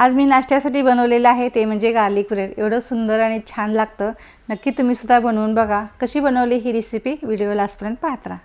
आज मी नाश्त्यासाठी बनवलेलं आहे ते म्हणजे गार्लिक ब्रेड एवढं सुंदर आणि छान लागतं. नक्की तुम्ही सुद्धा बनवून बघा. कशी बनवली ही रेसिपी व्हिडिओ लास्टपर्यंत पाहत राहा.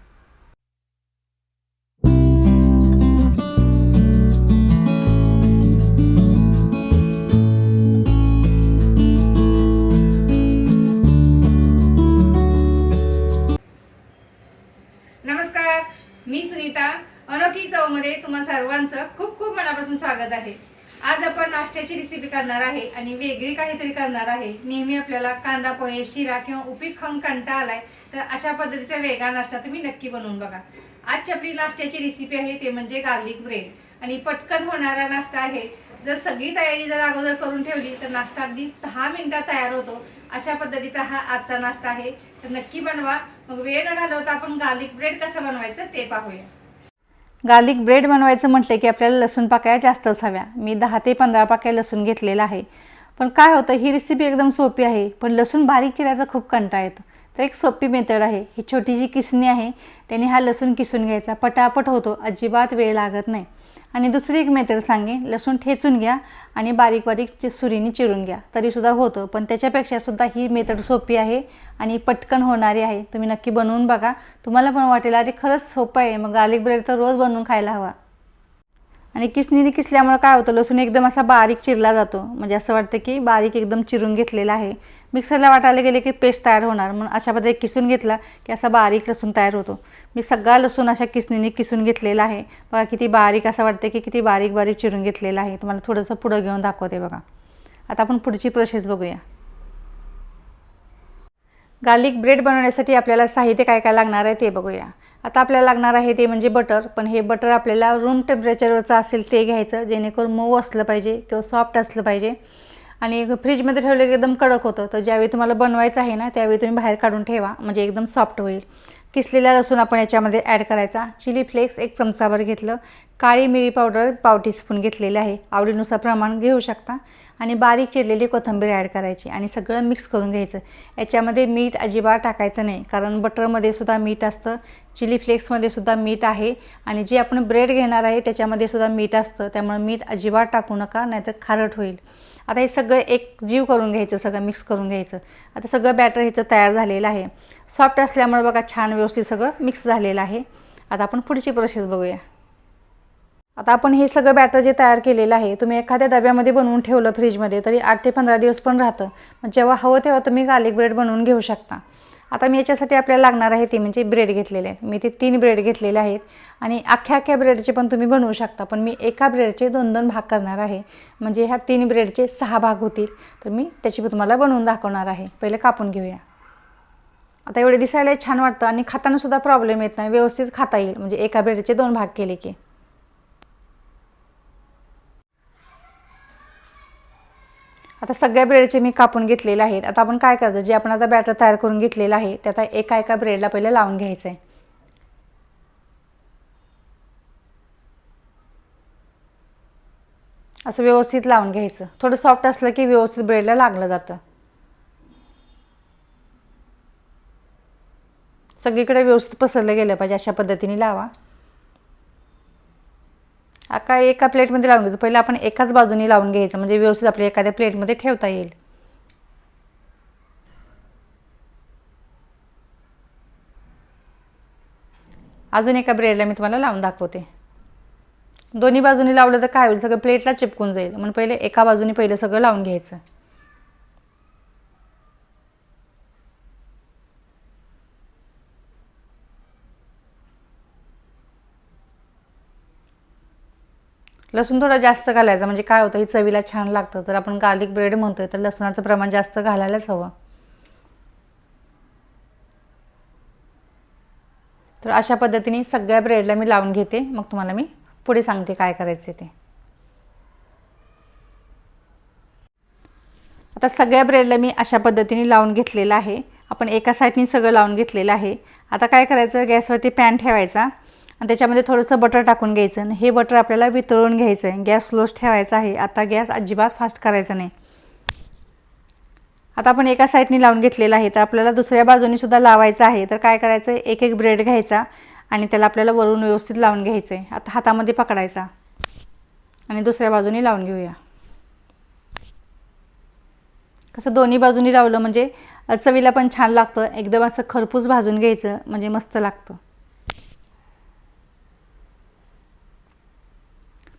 करणार आहे आणि वेगळी काहीतरी करणार आहे. नेहमी आपल्याला कांदा पोहे शिरा किंवा उपीट खाऊन कंटा आलाय तर अशा पद्धतीचा वेगळा नाश्ता तुम्ही नक्की बनवून बघा. आजची आपली नाश्त्याची रेसिपी आहे ते म्हणजे गार्लिक ब्रेड आणि पटकन होणारा नाश्ता आहे. जर सगळी तयारी जर अगोदर करून ठेवली तर नाश्ता अगदी दहा मिनिटात तयार होतो. अशा पद्धतीचा हा आजचा नाश्ता आहे. तर नक्की बनवा. मग वेळ न घालवता आपण गार्लिक ब्रेड कसं बनवायचं ते पाहूया. गार्लिक ब्रेड बनवायचं म्हटलं की आपल्याला लसूण पाकळ्या जास्तच हव्या. मी दहा ते पंधरा पाकळ्या लसूण घेतलेला आहे. पण काय होतं ही रेसिपी एकदम सोपी आहे पण लसूण बारीक चिरायचा खूप कंटाळा येतो. तर एक सोपी मेथड आहे. ही छोटी जी किसणी आहे त्याने हा लसूण किसून घ्यायचा. पटापट होतो अजिबात वेळ लागत नाही. आणि दुसरी एक मेथड सांगेन लसूण ठेचून घ्या आणि बारीक बारीक चि- सुरीने चिरून घ्या. तरीसुद्धा होतं पण त्याच्यापेक्षा सुद्धा ही मेथड सोपी आहे आणि पटकन होणारी आहे. तुम्ही नक्की बनवून बघा. तुम्हाला पण वाटेल अरे खरंच सोपं आहे. मग गार्लिक ब्रेड तर रोज बनवून खायला हवा. आणि किसणीने किसल्यामुळं काय होतं लसूण एकदम असा बारीक चिरला जातो. म्हणजे असं वाटतं की बारीक एकदम चिरून घेतलेला आहे. मिक्सरला वाटायला गेले की पेस्ट तयार होणार. म्हणून अशा पद्धतीने किसून घेतला की असा बारीक लसूण तयार होतो. मी सगळा लसूण अशा किसणीने किसून घेतलेला आहे. बघा किती बारीक असं वाटतं की किती बारीक बारीक चिरून घेतलेला आहे. तुम्हाला थोडंसं पुढं घेऊन दाखवते बघा. आता आपण पुढची प्रोसेस बघूया. गार्लिक ब्रेड बनवण्यासाठी आपल्याला साहित्य काय काय लागणार आहे ते बघूया. आता आपल्याला लागणार आहे ते म्हणजे बटर पण हे बटर आपल्याला रूम टेम्परेचरवरचं असेल ते घ्यायचं जेणेकरून मऊ असलं पाहिजे किंवा सॉफ्ट असलं पाहिजे. आणि फ्रीजमध्ये ठेवलं की एकदम कडक होतं तर ज्यावेळी तुम्हाला बनवायचं आहे ना त्यावेळी तुम्ही बाहेर काढून ठेवा म्हणजे एकदम सॉफ्ट होईल. किसलेला लसूण आपण याच्यामध्ये ॲड करायचा. चिली फ्लेक्स एक चमचाभर घेतलं. काळी मिरी पावडर पाव टीस्पून घेतलेली आहे. आवडीनुसार प्रमाण घेऊ शकता. आणि बारीक चिरलेली कोथिंबीर ॲड करायची आणि सगळं मिक्स करून घ्यायचं. याच्यामध्ये मीठ अजिबात टाकायचं नाही. कारण बटरमध्ये सुद्धा मीठ असतं. चिली फ्लेक्समध्ये सुद्धा मीठ आहे. आणि जे आपण ब्रेड घेणार आहे त्याच्यामध्ये सुद्धा मीठ असतं. त्यामुळे मीठ अजिबात टाकू नका नाहीतर खारट होईल. आता हे सगळं एक जीव करून घ्यायचं सगळं मिक्स करून घ्यायचं. आता सगळं बॅटर ह्याचं तयार झालेलं आहे. सॉफ्ट असल्यामुळे बघा छान व्यवस्थित सगळं मिक्स झालेलं आहे. आता आपण पुढची प्रोसेस बघूया. आता आपण हे सगळं बॅटर जे तयार केलेलं आहे तुम्ही एखाद्या डब्यामध्ये बनवून ठेवलं फ्रीजमध्ये तरी आठ ते पंधरा दिवस पण राहतं. मग जेव्हा हवं तेव्हा तुम्ही गार्लिक ब्रेड बनवून घेऊ शकता. आता मी याच्यासाठी आपल्याला लागणार आहे ते म्हणजे ब्रेड घेतलेले आहेत. मी ते तीन ब्रेड घेतलेले आहेत. आणि अख्ख्या अख्ख्या ब्रेडचे पण तुम्ही बनवू शकता. पण मी एका ब्रेडचे दोन दोन भाग करणार आहे. म्हणजे ह्या तीन ब्रेडचे सहा भाग होतील. तर मी त्याची पण तुम्हाला बनवून दाखवणार आहे. पहिले कापून घेऊया. आता एवढे दिसायला छान वाटतं आणि खाताना सुद्धा प्रॉब्लेम येत नाही. व्यवस्थित खाता येईल. म्हणजे एका ब्रेडचे दोन भाग केले की. आता सगळ्या ब्रेडचे मी कापून घेतलेले आहेत. आता आपण काय करतो जे आपण आता बॅटर तयार करून घेतलेलं आहे ते आता एका एका ब्रेडला पहिले लावून घ्यायचं आहे असं व्यवस्थित लावून घ्यायचं. थोडं सॉफ्ट असलं की व्यवस्थित ब्रेडला लागलं जातं. सगळीकडे व्यवस्थित पसरलं गेलं पाहिजे अशा पद्धतीने लावा. आता एका प्लेटमध्ये लावून घ्यायचं. पहिलं आपण एकाच बाजूने लावून घ्यायचं. म्हणजे व्यवस्थित आपल्या एखाद्या प्लेटमध्ये ठेवता येईल. अजून एका ब्रेडला मी तुम्हाला लावून दाखवते. दोन्ही बाजूने लावलं तर काय होईल? सगळं प्लेटला चिपकून जाईल. म्हणून पहिले एका बाजूने पहिलं सगळं लावून घ्यायचं. लसूण थोडा जास्त घालायचा म्हणजे काय होतं ही चवीला छान लागतं. तर आपण गार्लिक ब्रेड म्हणतोय तर लसणाचं प्रमाण जास्त घालायलाच हवं. तर अशा पद्धतीने सगळ्या ब्रेडला मी लावून घेते. मग तुम्हाला मी पुढे सांगते काय करायचे ते. आता सगळ्या ब्रेडला मी अशा पद्धतीने लावून घेतलेलं आहे. आपण एका साईडनी सगळं लावून घेतलेलं आहे. आता काय करायचं गॅसवरती पॅन ठेवायचा. आणि त्याच्यामध्ये थोडंसं बटर टाकून घ्यायचं आणि हे बटर आपल्याला वितळून घ्यायचं आहे गॅस स्लोच ठेवायचा आहे. आता गॅस अजिबात फास्ट करायचा नाही. आता आपण एका साईडनी लावून घेतलेलं आहे. तर आपल्याला दुसऱ्या बाजूनी सुद्धा लावायचं आहे. तर काय करायचं आहे एक एक ब्रेड घ्यायचा आणि त्याला आपल्याला वरून व्यवस्थित लावून घ्यायचं आहे आता हातामध्ये पकडायचा. आणि दुसऱ्या बाजूनी लावून घेऊया. कसं दोन्ही बाजूनी लावलं म्हणजे चवीला पण छान लागतं. एकदम असं खरपूस भाजून घ्यायचं. म्हणजे मस्त लागतं.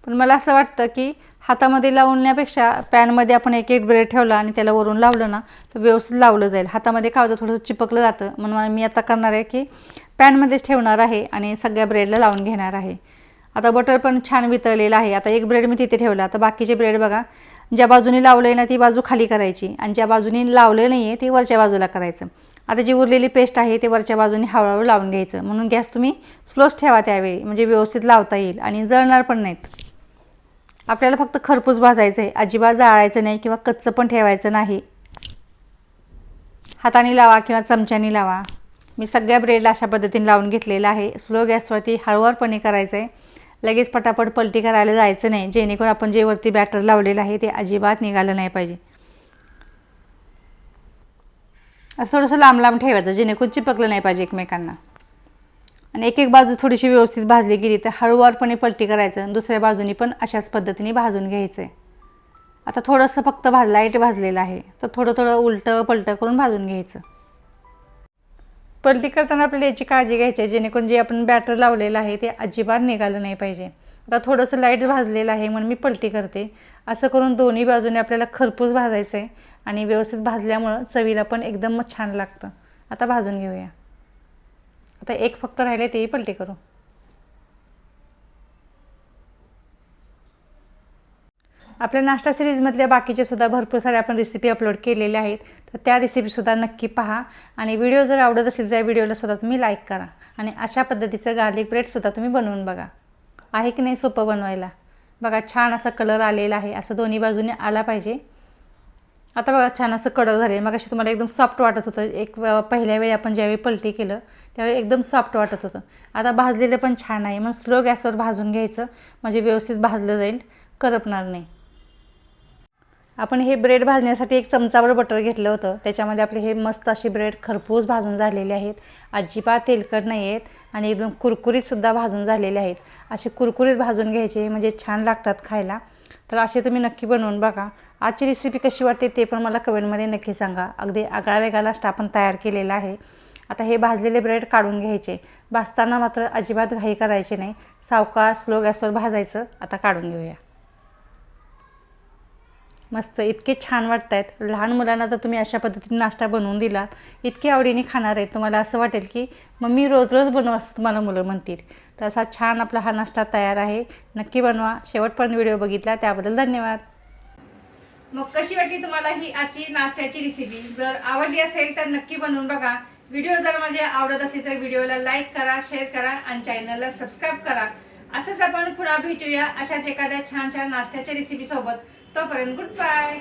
पण मला असं वाटतं की हातामध्ये लावण्यापेक्षा पॅनमध्ये आपण एक एक ब्रेड ठेवला आणि त्याला वरून लावलं ना तर व्यवस्थित लावलं जाईल. हातामध्ये काय होतं थोडंसं चिपकलं जातं. म्हणून मी आता करणार आहे की पॅनमध्येच ठेवणार आहे आणि सगळ्या ब्रेडला लावून घेणार आहे. आता बटर पण छान वितळलेलं आहे. आता एक ब्रेड मी तिथे ठेवला. आता बाकीचे ब्रेड बघा ज्या बाजूने लावलं आहे ना ती बाजू खाली करायची आणि ज्या बाजूने लावलं नाही आहे ते वरच्या बाजूला करायचं. आता जी उरलेली पेस्ट आहे ते वरच्या बाजूने हळूहळू लावून घ्यायचं. म्हणून गॅस तुम्ही स्लोच ठेवा त्यावेळी. म्हणजे व्यवस्थित लावता येईल आणि जळणार पण नाहीत. आपल्याला फक्त खरपूस भाजायचं आहे. अजिबात जाळायचं नाही किंवा कच्चं पण ठेवायचं नाही. हाताने लावा किंवा चमच्याने लावा. मी सगळ्या ब्रेडला अशा पद्धतीने लावून घेतलेलं आहे. स्लो गॅसवरती हळूवारपणे करायचं आहे लगेच पटापट पलटी करायला जायचं नाही. जेणेकरून आपण जे वरती बॅटर लावलेलं आहे ते अजिबात निघालं नाही पाहिजे. असं थोडंसं लांब लांब ठेवायचं जेणेकरून चिपकलं नाही पाहिजे एकमेकांना. आणि एक एक बाजू थोडीशी व्यवस्थित भाजली गेली तर हळूवारपणे पलटी करायचं आणि दुसऱ्या बाजूनी पण अशाच पद्धतीने भाजून घ्यायचं. आहे आता थोडंसं फक्त भाज लाइट भाजलेलं आहे. तर थोडं थोडं उलटं पलटं करून भाजून घ्यायचं. पलटी करताना आपल्याला याची काळजी घ्यायची आहे. जेणेकरून जे आपण बॅटर लावलेलं आहे ते अजिबात निघालं नाही पाहिजे. आता थोडंसं लाइट भाजलेलं आहे म्हणून मी पलटी करते. असं करून दोन्ही बाजूने आपल्याला खरपूस भाजायचं आहे आणि व्यवस्थित भाजल्यामुळं चवीला पण एकदम छान लागतं. आता भाजून घेऊया. आता एक फक्त राहिले तेही पलटी करू. आपल्या नाश्ता सिरीजमधल्या बाकीचे सुद्धा भरपूर सारे आपण रेसिपी अपलोड केलेल्या आहेत. तर त्या रेसिपीसुद्धा नक्की पहा आणि व्हिडिओ जर आवडत असेल त्या व्हिडिओला सुद्धा तुम्ही लाईक करा आणि अशा पद्धतीचं गार्लिक ब्रेडसुद्धा तुम्ही बनवून बघा. आहे की नाही सोपं बनवायला? बघा छान असा कलर आलेला आहे. असं दोन्ही बाजूने आला पाहिजे. आता बघा छान असं कडक झाले मग अशी तुम्हाला एकदम सॉफ्ट वाटत होतं. एक पहिल्या वेळी आपण ज्यावेळी पलटी केलं त्यावेळी एकदम सॉफ्ट वाटत होतं. आता भाजलेलं पण छान आहे. मग स्लो गॅसवर भाजून घ्यायचं. म्हणजे व्यवस्थित भाजलं जाईल. करपणार नाही. आपण हे ब्रेड भाजण्यासाठी एक चमचावर बटर घेतलं होतं. त्याच्यामध्ये आपले हे मस्त असे ब्रेड खरपूस भाजून झालेले आहेत. अजिबात तेलकट नाही आहेत. आणि एकदम कुरकुरीतसुद्धा भाजून झालेले आहेत. असे कुरकुरीत भाजून घ्यायचे म्हणजे छान लागतात खायला. तर असे तुम्ही नक्की बनवून बघा. आजची रेसिपी कशी वाटते ते पण मला कमेंटमध्ये नक्की सांगा. अगदी आगळा वेगळा आपण तयार केलेला आहे. आता हे भाजलेले ब्रेड काढून घ्यायचे. भाजताना मात्र अजिबात घाई करायची नाही. सावकाश स्लो गॅसवर भाजायचं. आता काढून घेऊया. मस्त इतके छान वाटत आहेत लहान मुलांना जर तुम्ही अशा पद्धतीने नाश्ता बनवून दिलात. इतके आवडीने खाणार आहेत. तुम्हाला असं वाटेल की मम्मी रोज रोज बनव असं तुम्हाला मुलं म्हणतील. तर असा छान आपला हा नाश्ता तयार आहे. नक्की बनवा. शेवटपर्यंत व्हिडिओ बघितला त्याबद्दल धन्यवाद. मग कशी वाटली तुम्हाला ही आजची नाश्त्याची रेसिपी जर आवडली असेल तर नक्की बनवून बघा. व्हिडिओ जर म्हणजे आवडत असेल तर व्हिडिओला लाईक करा शेअर करा आणि चॅनलला सबस्क्राईब करा. असंच आपण पुन्हा भेटूया अशाच एखाद्या छान छान नाश्त्याच्या रेसिपीसोबत तोपर्यंत गुड बाय